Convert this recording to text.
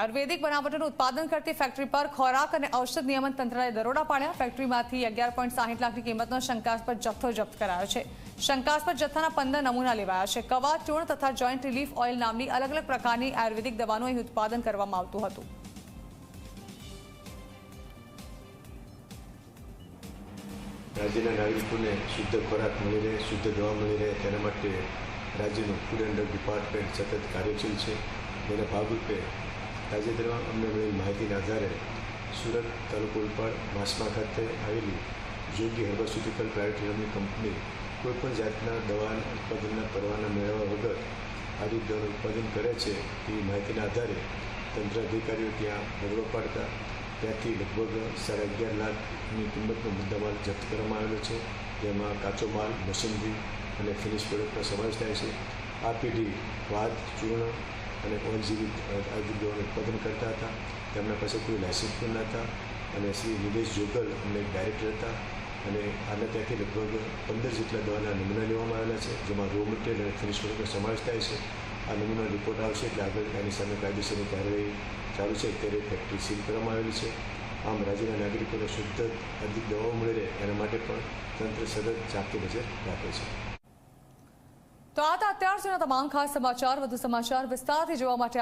આયુર્વેદિક બનાવટોનું ઉત્પાદન કરતી ફેક્ટરી પર ખોરાક અને ઔષધ નિયમન તંત્રએ દરોડા પાડ્યા. ફેક્ટરીમાંથી અગિયાર પોઈન્ટ સાહીઠ લાખની કિંમતનો શંકાસ્પદ જથ્થો જપ્ત કરાયો છે. શંકાસ્પદ જથ્થાના પંદર નમૂના લેવાયા છે. કવા ચૂર્ણ તથા જોઈન્ટ રિલીફ ઓઇલ નામની અલગ અલગ પ્રકારની આયુર્વેદિક દવાનું અહીં ઉત્પાદન કરવામાં આવતું હતું. રાજ્યના નાગરિકોને શુદ્ધ ખોરાક મળી રહે, શુદ્ધ દવા મળી રહે, તેના માટે રાજ્યનું ફૂડ એન્ડ ડ્રગ ડિપાર્ટમેન્ટ સતત કાર્યશીલ છે. તેના ભાગરૂપે તાજેતરમાં અમને મળેલ માહિતીના આધારે સુરત તાલુકો ઉલપાડ વાસમા ખાતે આવેલી યોગી હર્બાસ્યુટિકલ પ્રાઇવેટ નામની કંપની કોઈપણ જાતના દવા ઉત્પાદનના પરવાના મેળવ્યા વગર આયુર્વેદ દવાનું ઉત્પાદન કરે છે તેવી માહિતીના આધારે તંત્ર અધિકારીઓ ત્યાં દરોડો પાડતા ત્યાંથી લગભગ સાડા અગિયાર લાખની કિંમતનો મુદ્દામાલ જપ્ત કરવામાં આવેલો છે. જેમાં કાચો માલ, મશીનરી અને ફિનિશ પ્રોડક્ટનો સમાવેશ થાય છે. આ પેઢી વાત ચૂર્ણ અને ઓઇલ જેવી આયુર્વેદિક ઉત્પાદન કરતા હતા. તેમના પાસે કોઈ લાયસન્સ પણ ન હતા અને શ્રી નિલેશ જોગલ અમને ડાયરેક્ટર હતા. અને આના ત્યાંથી લગભગ પંદર જેટલા દવાના નમૂના લેવામાં આવેલા છે, જેમાં રો મટીરિયલ અને ફિનિશ પ્રોડક્ટનો સમાવેશ થાય છે. આ નમૂના રિપોર્ટ આવશે એટલે આગળ એની સામે કાયદેસરની કાર્યવાહી ચાલુ છે. અત્યારે ફેક્ટરી સીલ કરવામાં આવેલી છે. આમ રાજ્યના નાગરિકોને શુદ્ધ અધિક દવાઓ મળી રહે એના માટે પણ તંત્ર સતત ચાંપતી નજર રાખે છે. તો આ હતા અત્યાર સુધીના તમામ ખાસ સમાચાર વધુ સમાચાર વિસ્તારથી જોવા માટે